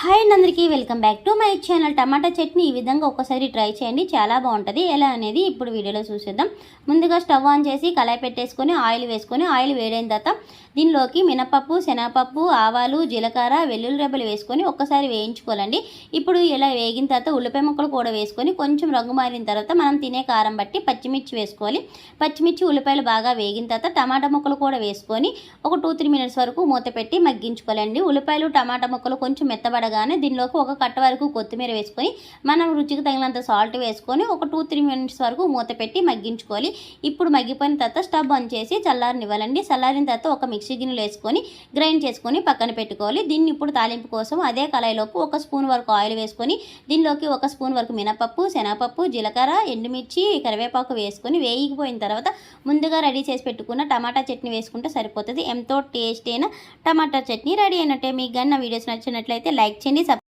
Hi and అందరికీ welcome back to my channel. Tomato chutney ఈ విధంగా ఒక్కసారి ట్రై చేయండి చాలా బాగుంటుంది. ఎలా అనేది ఇప్పుడు వీడియోలో చూసేద్దాం. ముందుగా స్టవ్ ఆన్ చేసి కళాయి పెట్టేసుకొని ఆయిల్ వేసుకొని ఆయిల్ వేడైన తర్వాత దీనిలోకి మినపప్పు శనగపప్పు ఆవాలు జీలకర్ర వెల్లుల్లి రెబ్బలు వేసుకొని ఒక్కసారి వేయించుకోవాలండి. ఇప్పుడు ఇలా వేగిన తర్వాత ఉల్లిపాయ ముక్కలు కూడా వేసుకొని కొంచెం రంగు మారిన తర్వాత మనం తినే కారం బట్టి పచ్చిమిర్చి వేసుకోవాలి. పచ్చిమిర్చి ఉల్లిపాయలు బాగా వేగిన తర్వాత టమాటా ముక్కలు కూడా వేసుకొని ఒక టూ త్రీ మినిట్స్ వరకు మూత పెట్టి మగ్గించుకోవాలండి. ఉల్లిపాయలు టమాటా ముక్కలు కొంచెం మెత్తబడగానే దీనిలోకి ఒక కట్ట వరకు కొత్తిమీర వేసుకొని మనం రుచికి తగినంత సాల్ట్ వేసుకొని ఒక టూ త్రీ మినిట్స్ వరకు మూత పెట్టి మగ్గించుకోవాలి. ఇప్పుడు మగ్గిపోయిన తర్వాత స్టవ్ ఆన్ చేసి చల్లారనివ్వాలండి. చల్లారిన తర్వాత ఒక మిక్సీ గిన్నెలు వేసుకొని గ్రైండ్ చేసుకొని పక్కన పెట్టుకోవాలి. దీన్ని ఇప్పుడు తాలింపు కోసం అదే కళాయిలోకి ఒక స్పూన్ వరకు ఆయిల్ వేసుకొని దీనిలోకి ఒక స్పూన్ వరకు మినపప్పు శనగపప్పు జీలకర్ర ఎండుమిర్చి కరివేపాకు వేసుకొని వేగిపోయిన తర్వాత ముందుగా రెడీ చేసి పెట్టుకున్న టమాటా చట్నీ వేసుకుంటే సరిపోతుంది. ఎంతో టేస్ట్ అయిన టమాటా చట్నీ రెడీ అయినట్టే. మీకు కానీ నా వీడియోస్ నచ్చినట్లయితే లైక్ చేయండి. సబ్